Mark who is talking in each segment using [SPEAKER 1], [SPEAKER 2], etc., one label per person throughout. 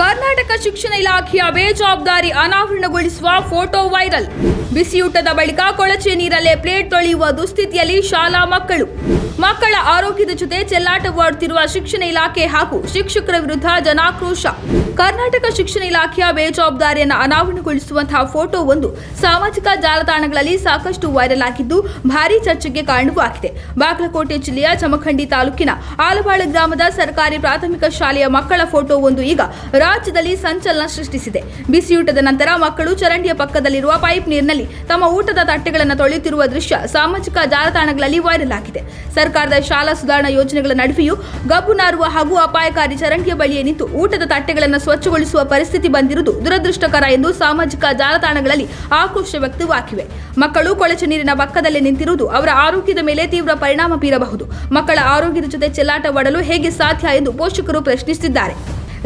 [SPEAKER 1] ಕರ್ನಾಟಕ ಶಿಕ್ಷಣ ಇಲಾಖೆಯ ಬೇಜವಾಬ್ದಾರಿ ಅನಾವರಣಗೊಳಿಸುವ ಫೋಟೋ ವೈರಲ್. ಬಿಸಿಯೂಟದ ಬಳಿಕ ಕೊಳಚೆ ನೀರಲ್ಲೇ ಪ್ಲೇಟ್ ತೊಳೆಯುವ ದುಸ್ಥಿತಿಯಲ್ಲಿ ಶಾಲಾ ಮಕ್ಕಳು. ಮಕ್ಕಳ ಆರೋಗ್ಯದ ಜೊತೆ ಚೆಲ್ಲಾಟವಾಡುತ್ತಿರುವ ಶಿಕ್ಷಣ ಇಲಾಖೆ ಹಾಗೂ ಶಿಕ್ಷಕರ ವಿರುದ್ಧ ಜನಾಕ್ರೋಶ. ಕರ್ನಾಟಕ ಶಿಕ್ಷಣ ಇಲಾಖೆಯ ಬೇಜವಾಬ್ದಾರಿಯನ್ನು ಅನಾವರಣಗೊಳಿಸುವಂತಹ ಫೋಟೋ ಒಂದು ಸಾಮಾಜಿಕ ಜಾಲತಾಣಗಳಲ್ಲಿ ಸಾಕಷ್ಟು ವೈರಲ್ ಆಗಿದ್ದು, ಭಾರೀ ಚರ್ಚೆಗೆ ಕಾರಣವಾಗಿದೆ. ಬಾಗಲಕೋಟೆ ಜಿಲ್ಲೆಯ ಜಮಖಂಡಿ ತಾಲೂಕಿನ ಆಲವಾಳ ಗ್ರಾಮದ ಸರ್ಕಾರಿ ಪ್ರಾಥಮಿಕ ಶಾಲೆಯ ಮಕ್ಕಳ ಫೋಟೋ ಒಂದು ಈಗ ರಾಜ್ಯದಲ್ಲಿ ಸಂಚಲನ ಸೃಷ್ಟಿಸಿದೆ. ಬಿಸಿಯೂಟದ ನಂತರ ಮಕ್ಕಳು ಚರಂಡಿಯ ಪಕ್ಕದಲ್ಲಿರುವ ಪೈಪ್ ನೀರಿನಲ್ಲಿ ತಮ್ಮ ಊಟದ ತಟ್ಟೆಗಳನ್ನು ತೊಳೆಯುತ್ತಿರುವ ದೃಶ್ಯ ಸಾಮಾಜಿಕ ಜಾಲತಾಣಗಳಲ್ಲಿ ವೈರಲ್ ಆಗಿದೆ. ಸರ್ಕಾರದ ಶಾಲಾ ಸುಧಾರಣಾ ಯೋಜನೆಗಳ ನಡುವೆಯೂ ಗಬ್ಬು ನಾರುವ ಹಾಗೂ ಅಪಾಯಕಾರಿ ಚರಂಡಿಯ ಬಳಿಯೇ ನಿಂತು ಊಟದ ತಟ್ಟೆಗಳನ್ನು ಸ್ವಚ್ಛಗೊಳಿಸುವ ಪರಿಸ್ಥಿತಿ ಬಂದಿರುವುದು ದುರದೃಷ್ಟಕರ ಎಂದು ಸಾಮಾಜಿಕ ಜಾಲತಾಣಗಳಲ್ಲಿ ಆಕ್ರೋಶ ವ್ಯಕ್ತವಾಗಿವೆ. ಮಕ್ಕಳು ಕೊಳಚೆ ನೀರಿನ ಪಕ್ಕದಲ್ಲಿ ನಿಂತಿರುವುದು ಅವರ ಆರೋಗ್ಯದ ಮೇಲೆ ತೀವ್ರ ಪರಿಣಾಮ ಬೀರಬಹುದು. ಮಕ್ಕಳ ಆರೋಗ್ಯದ ಜೊತೆ ಚೆಲ್ಲಾಟವಾಡಲು ಹೇಗೆ ಸಾಧ್ಯ ಎಂದು ಪೋಷಕರು ಪ್ರಶ್ನಿಸಿದ್ದಾರೆ.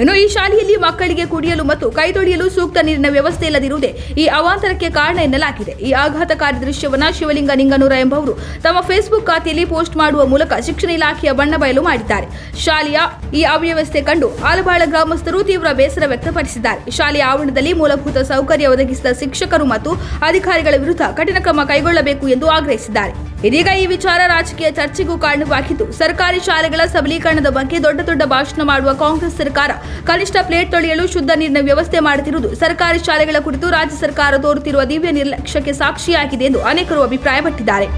[SPEAKER 1] ಇನ್ನು ಈ ಶಾಲೆಯಲ್ಲಿ ಮಕ್ಕಳಿಗೆ ಕುಡಿಯಲು ಮತ್ತು ಕೈ ತೊಳೆಯಲು ಸೂಕ್ತ ನೀರಿನ ವ್ಯವಸ್ಥೆ ಇಲ್ಲದಿರುವುದೇ ಈ ಅವಾಂತರಕ್ಕೆ ಕಾರಣ ಎನ್ನಲಾಗಿದೆ. ಈ ಆಘಾತಕಾರಿ ದೃಶ್ಯವನ್ನು ಶಿವಲಿಂಗ ನಿಂಗನೂರ ಎಂಬವರು ತಮ್ಮ ಫೇಸ್ಬುಕ್ ಖಾತೆಯಲ್ಲಿ ಪೋಸ್ಟ್ ಮಾಡುವ ಮೂಲಕ ಶಿಕ್ಷಣ ಇಲಾಖೆಯ ಬಣ್ಣ ಬಯಲು ಮಾಡಿದ್ದಾರೆ. ಶಾಲೆಯ ಈ ಅವ್ಯವಸ್ಥೆ ಕಂಡು ಆಲಬಾಳ ಗ್ರಾಮಸ್ಥರು ತೀವ್ರ ಬೇಸರ ವ್ಯಕ್ತಪಡಿಸಿದ್ದಾರೆ. ಶಾಲೆಯ ಆವರಣದಲ್ಲಿ ಮೂಲಭೂತ ಸೌಕರ್ಯ ಒದಗಿಸಿದ ಶಿಕ್ಷಕರು ಮತ್ತು ಅಧಿಕಾರಿಗಳ ವಿರುದ್ಧ ಕಠಿಣ ಕ್ರಮ ಕೈಗೊಳ್ಳಬೇಕು ಎಂದು ಆಗ್ರಹಿಸಿದ್ದಾರೆ. ಇದೀಗ ಈ ವಿಚಾರ ರಾಜಕೀಯ ಚರ್ಚೆಗೂ ಕಾರಣವಾಗಿದ್ದು, ಸರ್ಕಾರಿ ಶಾಲೆಗಳ ಸಬಲೀಕರಣದ ಬಗ್ಗೆ ದೊಡ್ಡ ದೊಡ್ಡ ಭಾಷಣ ಮಾಡುವ ಕಾಂಗ್ರೆಸ್ ಸರ್ಕಾರ ಕನಿಷ್ಠ ಪ್ಲೇಟ್ ತೊಳೆಯಲು ಶುದ್ಧ ನೀರಿನ ವ್ಯವಸ್ಥೆ ಮಾಡುತ್ತಿರುವುದು ಸರ್ಕಾರಿ ಶಾಲೆಗಳ ಕುರಿತು ರಾಜ್ಯ ಸರ್ಕಾರ ತೋರುತ್ತಿರುವ ದಿವ್ಯ ನಿರ್ಲಕ್ಷ್ಯಕ್ಕೆ ಸಾಕ್ಷಿಯಾಗಿದೆ ಎಂದು ಅನೇಕರು ಅಭಿಪ್ರಾಯಪಟ್ಟಿದ್ದಾರೆ.